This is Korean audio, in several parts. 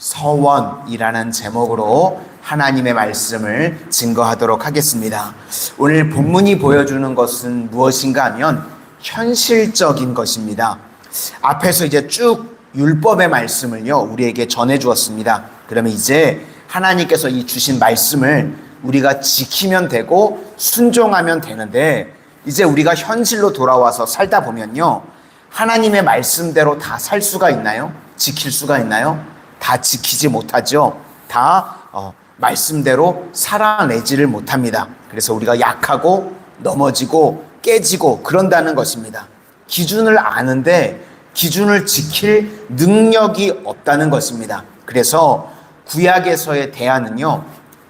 서원이라는 제목으로 하나님의 말씀을 증거하도록 하겠습니다. 오늘 본문이 보여주는 것은 무엇인가 하면 현실적인 것입니다. 앞에서 이제 쭉 율법의 말씀을요, 우리에게 전해 주었습니다. 그러면 이제 하나님께서 이 주신 말씀을 우리가 지키면 되고 순종하면 되는데 이제 우리가 현실로 돌아와서 살다 보면요. 하나님의 말씀대로 다 살 수가 있나요? 지킬 수가 있나요? 다 지키지 못하죠. 다 어, 말씀대로 살아내지를 못합니다. 그래서 우리가 약하고 넘어지고 깨지고 그런다는 것입니다. 기준을 아는데 기준을 지킬 능력이 없다는 것입니다. 그래서 구약에서의 대안은요,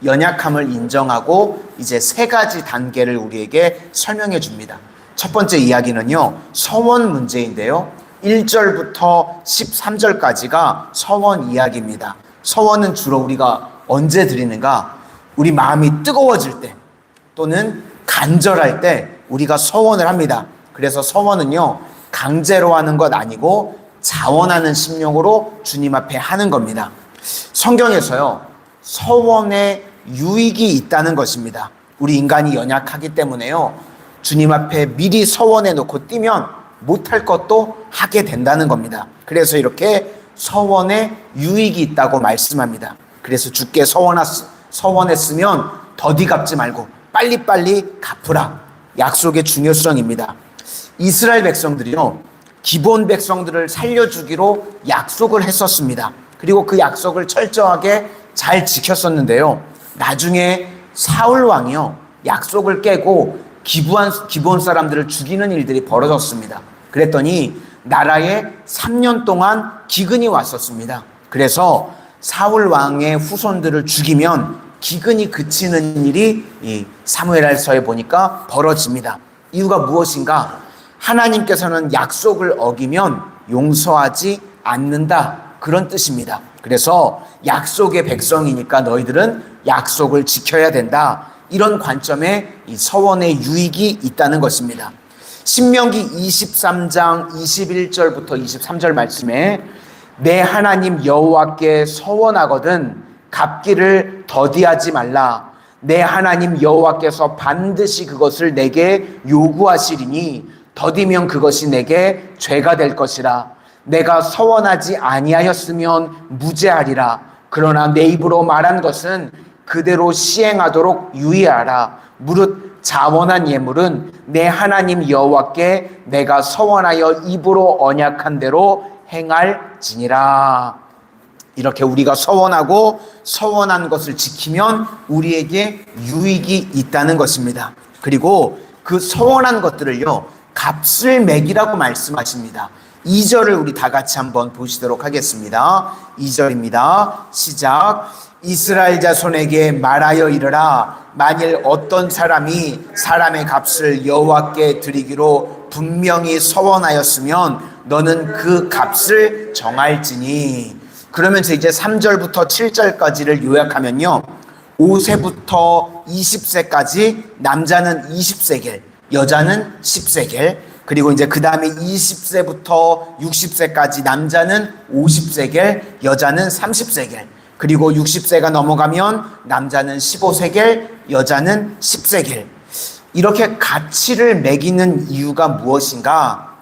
연약함을 인정하고 이제 세 가지 단계를 우리에게 설명해 줍니다. 첫 번째 이야기는요, 서원 문제인데요. 1절부터 13절까지가 서원 이야기입니다. 서원은 주로 우리가 언제 드리는가? 우리 마음이 뜨거워질 때 또는 간절할 때 우리가 서원을 합니다. 그래서 서원은요, 강제로 하는 것 아니고 자원하는 심령으로 주님 앞에 하는 겁니다. 성경에서요, 서원에 유익이 있다는 것입니다. 우리 인간이 연약하기 때문에요, 주님 앞에 미리 서원해 놓고 뛰면 못할 것도 하게 된다는 겁니다. 그래서 이렇게 서원에 유익이 있다고 말씀합니다. 그래서 주께 서원했으면 더디 갚지 말고 빨리빨리 갚으라. 약속의 중요성입니다. 이스라엘 백성들이요, 기본 백성들을 살려주기로 약속을 했었습니다. 그리고 그 약속을 철저하게 잘 지켰었는데요. 나중에 사울 왕이요, 약속을 깨고 기부한, 기본 사람들을 죽이는 일들이 벌어졌습니다. 그랬더니 나라에 3년 동안 기근이 왔었습니다. 그래서 사울 왕의 후손들을 죽이면 기근이 그치는 일이 이 사무엘하서에 보니까 벌어집니다. 이유가 무엇인가? 하나님께서는 약속을 어기면 용서하지 않는다. 그런 뜻입니다. 그래서 약속의 백성이니까 너희들은 약속을 지켜야 된다. 이런 관점에 이 서원의 유익이 있다는 것입니다. 신명기 23장 21절부터 23절 말씀에 내 하나님 여호와께 서원하거든 갚기를 더디하지 말라. 내 하나님 여호와께서 반드시 그것을 내게 요구하시리니 더디면 그것이 내게 죄가 될 것이라. 내가 서원하지 아니하였으면 무죄하리라. 그러나 내 입으로 말한 것은 그대로 시행하도록 유의하라. 무릇 자원한 예물은 내 하나님 여호와께 내가 서원하여 입으로 언약한 대로 행할지니라. 이렇게 우리가 서원하고 서원한 것을 지키면 우리에게 유익이 있다는 것입니다. 그리고 그 서원한 것들을요, 값을 매기라고 말씀하십니다. 2절을 우리 다 같이 한번 보시도록 하겠습니다. 2절입니다. 시작. 이스라엘 자손에게 말하여 이르라. 만일 어떤 사람이 사람의 값을 여호와께 드리기로 분명히 서원하였으면 너는 그 값을 정할지니. 그러면서 이제 3절부터 7절까지를 요약하면요. 5세부터 20세까지 남자는 20세겔 여자는 10세겔 그리고 이제 그 다음에 20세부터 60세까지 남자는 50세겔 여자는 30세겔 그리고 60세가 넘어가면 남자는 15세겔, 여자는 10세겔. 이렇게 가치를 매기는 이유가 무엇인가?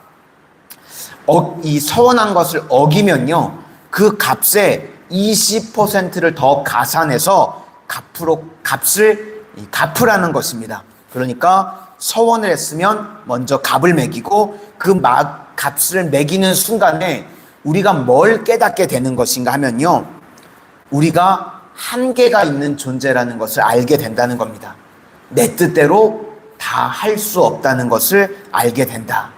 어, 이 서원한 것을 어기면요. 그 값에 20%를 더 가산해서 값으로, 값을 갚으라는 것입니다. 그러니까 서원을 했으면 먼저 값을 매기고 그막 값을 매기는 순간에 우리가 뭘 깨닫게 되는 것인가 하면요. 우리가 한계가 있는 존재라는 것을 알게 된다는 겁니다. 내 뜻대로 다 할 수 없다는 것을 알게 된다.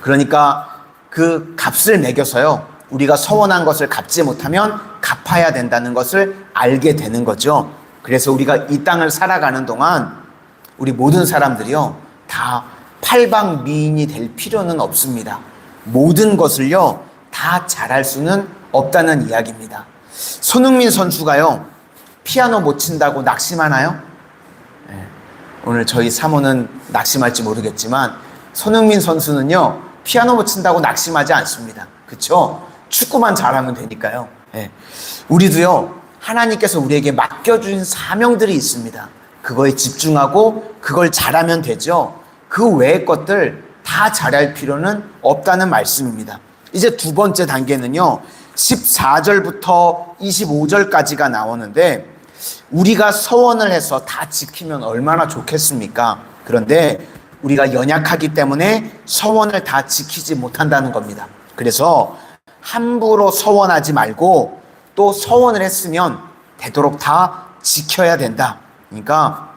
그러니까 그 값을 매겨서요. 우리가 서원한 것을 갚지 못하면 갚아야 된다는 것을 알게 되는 거죠. 그래서 우리가 이 땅을 살아가는 동안 우리 모든 사람들이요. 다 팔방 미인이 될 필요는 없습니다. 모든 것을요. 다 잘할 수는 없다는 이야기입니다. 손흥민 선수가요, 피아노 못 친다고 낙심하나요? 네. 오늘 저희 사모는 낙심할지 모르겠지만, 손흥민 선수는요, 피아노 못 친다고 낙심하지 않습니다. 그쵸? 축구만 잘하면 되니까요. 예. 우리도요, 하나님께서 우리에게 맡겨주신 사명들이 있습니다. 그거에 집중하고 그걸 잘하면 되죠. 그 외의 것들 다 잘할 필요는 없다는 말씀입니다. 이제 두 번째 단계는요, 14절부터 25절까지가 나오는데, 우리가 서원을 해서 다 지키면 얼마나 좋겠습니까? 그런데 우리가 연약하기 때문에 서원을 다 지키지 못한다는 겁니다. 그래서 함부로 서원하지 말고 또 서원을 했으면 되도록 다 지켜야 된다. 그러니까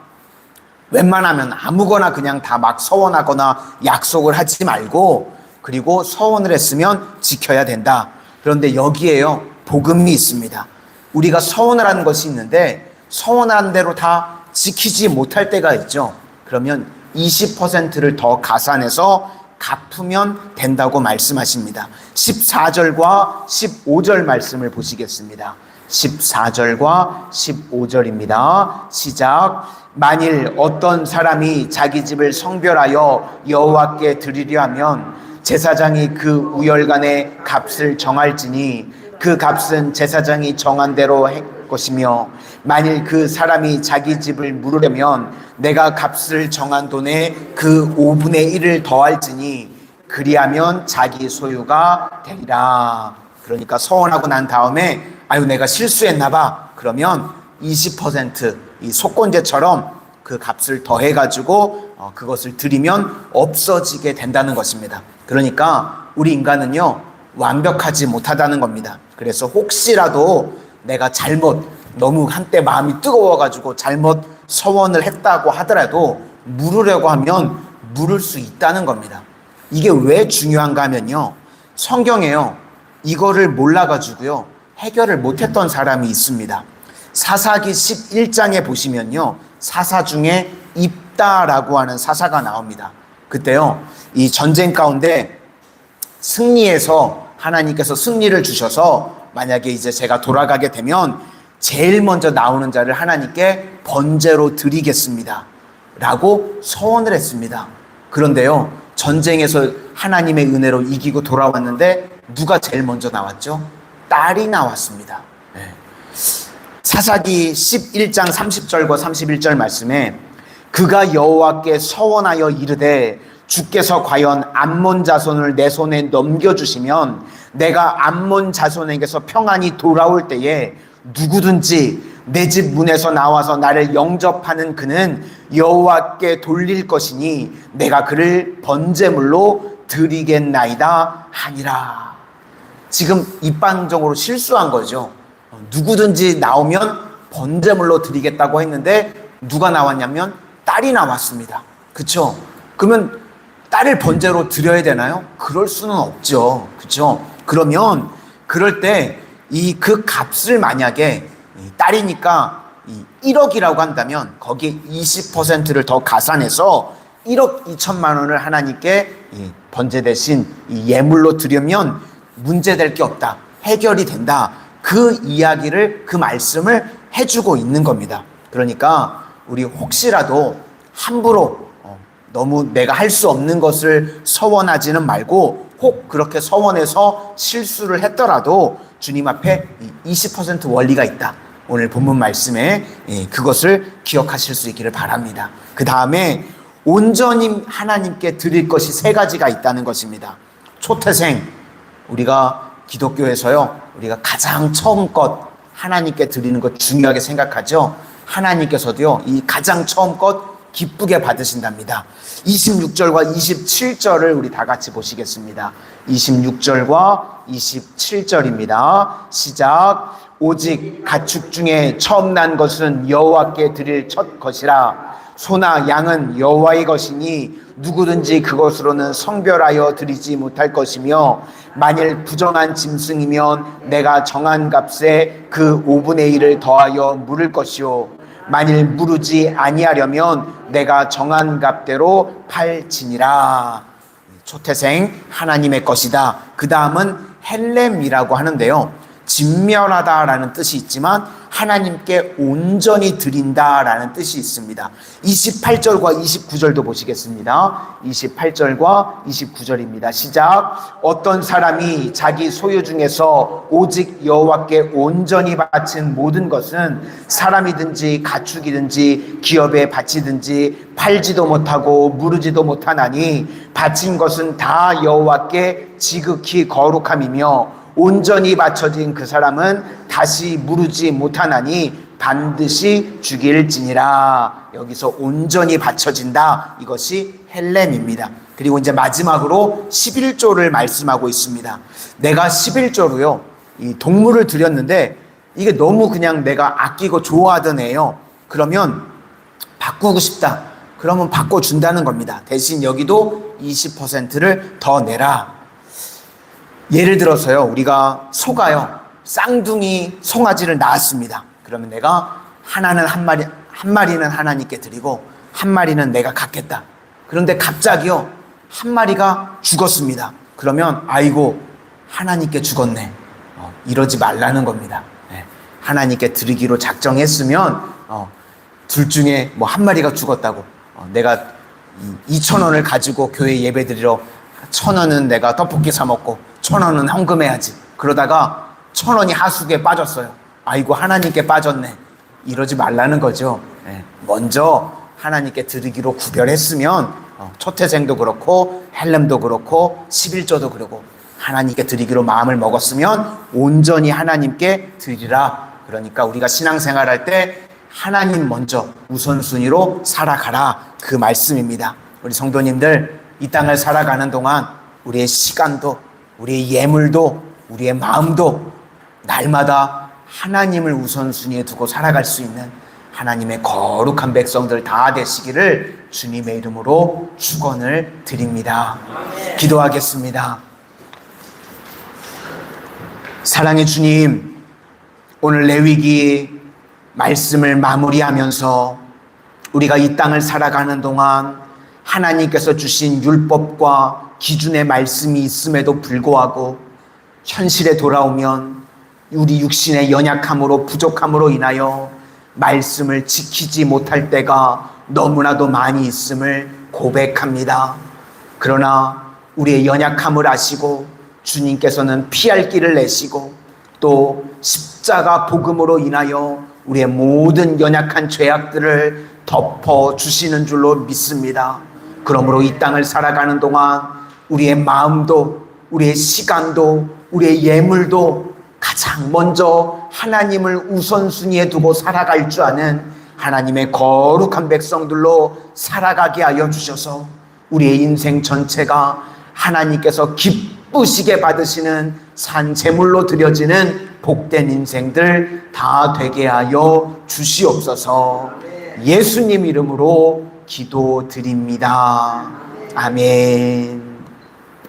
웬만하면 아무거나 그냥 다 막 서원하거나 약속을 하지 말고 그리고 서원을 했으면 지켜야 된다. 그런데 여기에요. 복음이 있습니다. 우리가 서원을 하는 것이 있는데 서원한 대로 다 지키지 못할 때가 있죠. 그러면 20%를 더 가산해서 갚으면 된다고 말씀하십니다. 14절과 15절 말씀을 보시겠습니다. 14절과 15절입니다. 시작. 만일 어떤 사람이 자기 집을 성별하여 여호와께 드리려 하면 제사장이 그 우열간의 값을 정할지니 그 값은 제사장이 정한 대로 할 것이며 만일 그 사람이 자기 집을 물으려면 내가 값을 정한 돈에 그 5분의 1을 더할지니 그리하면 자기 소유가 되리라. 그러니까 서원하고 난 다음에 아유 내가 실수했나 봐. 그러면 20%이 속건제처럼 그 값을 더해 가지고 어, 그것을 드리면 없어지게 된다는 것입니다. 그러니까 우리 인간은요 완벽하지 못하다는 겁니다. 그래서 혹시라도 내가 잘못 너무 한때 마음이 뜨거워 가지고 잘못 서원을 했다고 하더라도 물으려고 하면 물을 수 있다는 겁니다. 이게 왜 중요한가 하면요. 성경에요. 이거를 몰라 가지고요. 해결을 못 했던 사람이 있습니다. 사사기 11장에 보시면요. 사사 중에 입다라고 하는 사사가 나옵니다. 그때요. 이 전쟁 가운데 승리해서 하나님께서 승리를 주셔서 만약에 이제 제가 돌아가게 되면 제일 먼저 나오는 자를 하나님께 번제로 드리겠습니다. 라고 서원을 했습니다. 그런데요, 전쟁에서 하나님의 은혜로 이기고 돌아왔는데 누가 제일 먼저 나왔죠? 딸이 나왔습니다. 네. 사사기 11장 30절과 31절 말씀에 그가 여호와께 서원하여 이르되 주께서 과연 암몬 자손을 내 손에 넘겨 주시면 내가 암몬 자손에게서 평안히 돌아올 때에 누구든지 내 집 문에서 나와서 나를 영접하는 그는 여호와께 돌릴 것이니 내가 그를 번제물로 드리겠나이다 하니라. 지금 입방적으로 실수한 거죠. 누구든지 나오면 번제물로 드리겠다고 했는데 누가 나왔냐면 딸이 나왔습니다. 그쵸? 그러면 딸을 번제로 드려야 되나요? 그럴 수는 없죠. 그쵸? 그러면 그럴 때 이 그 값을 만약에 이 딸이니까 이 1억이라고 한다면 거기에 20%를 더 가산해서 1억 2천만 원을 하나님께 이 번제 대신 이 예물로 드리면 문제될 게 없다. 해결이 된다. 그 이야기를 그 말씀을 해주고 있는 겁니다. 그러니까 우리 혹시라도 함부로 어, 너무 내가 할 수 없는 것을 서원하지는 말고 혹 그렇게 서원해서 실수를 했더라도 주님 앞에 20% 원리가 있다. 오늘 본문 말씀에 예, 그것을 기억하실 수 있기를 바랍니다. 그 다음에 온전히 하나님께 드릴 것이 세 가지가 있다는 것입니다. 초태생, 우리가 기독교에서요, 우리가 가장 처음 것 하나님께 드리는 것 중요하게 생각하죠. 하나님께서도요, 이 가장 처음 것 기쁘게 받으신답니다. 26절과 27절을 우리 다 같이 보시겠습니다. 26절과 27절입니다. 시작. 오직 가축 중에 처음 난 것은 여호와께 드릴 첫 것이라. 소나 양은 여호와의 것이니 누구든지 그것으로는 성별하여 드리지 못할 것이며 만일 부정한 짐승이면 내가 정한 값에 그 5분의 1을 더하여 물을 것이요 만일 무르지 아니하려면 내가 정한 값대로 팔지니라. 초태생 하나님의 것이다. 그 다음은 헬렘이라고 하는데요. 진멸하다라는 뜻이 있지만 하나님께 온전히 드린다라는 뜻이 있습니다. 28절과 29절도 보시겠습니다. 28절과 29절입니다. 시작. 어떤 사람이 자기 소유 중에서 오직 여호와께 온전히 바친 모든 것은 사람이든지 가축이든지 기업에 바치든지 팔지도 못하고 무르지도 못하나니 바친 것은 다 여호와께 지극히 거룩함이며 온전히 바쳐진 그 사람은 다시 무르지 못하나니 반드시 죽일지니라. 여기서 온전히 바쳐진다. 이것이 헬렘입니다. 그리고 이제 마지막으로 11조를 말씀하고 있습니다. 내가 11조로요. 이 동물을 드렸는데 이게 너무 그냥 내가 아끼고 좋아하던 애요. 그러면 바꾸고 싶다. 그러면 바꿔준다는 겁니다. 대신 여기도 20%를 더 내라. 예를 들어서요, 우리가 소가요, 쌍둥이 송아지를 낳았습니다. 그러면 내가 하나는 한 마리, 한 마리는 하나님께 드리고, 한 마리는 내가 갖겠다. 그런데 갑자기요, 한 마리가 죽었습니다. 그러면, 아이고, 하나님께 죽었네. 어, 이러지 말라는 겁니다. 네. 하나님께 드리기로 작정했으면, 어, 둘 중에 뭐 한 마리가 죽었다고, 어, 내가 2천 원을 가지고 교회 예배 드리러 천 원은 내가 떡볶이 사 먹고 천 원은 헌금해야지. 그러다가 천 원이 하수구에 빠졌어요. 아이고 하나님께 빠졌네. 이러지 말라는 거죠. 예. 먼저 하나님께 드리기로 구별했으면 어, 초태생도 그렇고 헬렘도 그렇고 11조도 그러고 하나님께 드리기로 마음을 먹었으면 온전히 하나님께 드리라. 그러니까 우리가 신앙생활할 때 하나님 먼저 우선순위로 살아가라. 그 말씀입니다. 우리 성도님들 이 땅을 살아가는 동안 우리의 시간도 우리의 예물도 우리의 마음도 날마다 하나님을 우선순위에 두고 살아갈 수 있는 하나님의 거룩한 백성들 다 되시기를 주님의 이름으로 축원을 드립니다. 기도하겠습니다. 사랑의 주님, 오늘 레위기 말씀을 마무리하면서 우리가 이 땅을 살아가는 동안 하나님께서 주신 율법과 기준의 말씀이 있음에도 불구하고 현실에 돌아오면 우리 육신의 연약함으로 부족함으로 인하여 말씀을 지키지 못할 때가 너무나도 많이 있음을 고백합니다. 그러나 우리의 연약함을 아시고 주님께서는 피할 길을 내시고 또 십자가 복음으로 인하여 우리의 모든 연약한 죄악들을 덮어 주시는 줄로 믿습니다. 그러므로 이 땅을 살아가는 동안 우리의 마음도 우리의 시간도 우리의 예물도 가장 먼저 하나님을 우선순위에 두고 살아갈 줄 아는 하나님의 거룩한 백성들로 살아가게 하여 주셔서 우리의 인생 전체가 하나님께서 기쁘시게 받으시는 산 제물로 드려지는 복된 인생들 다 되게 하여 주시옵소서 예수님 이름으로 기도드립니다. 아멘.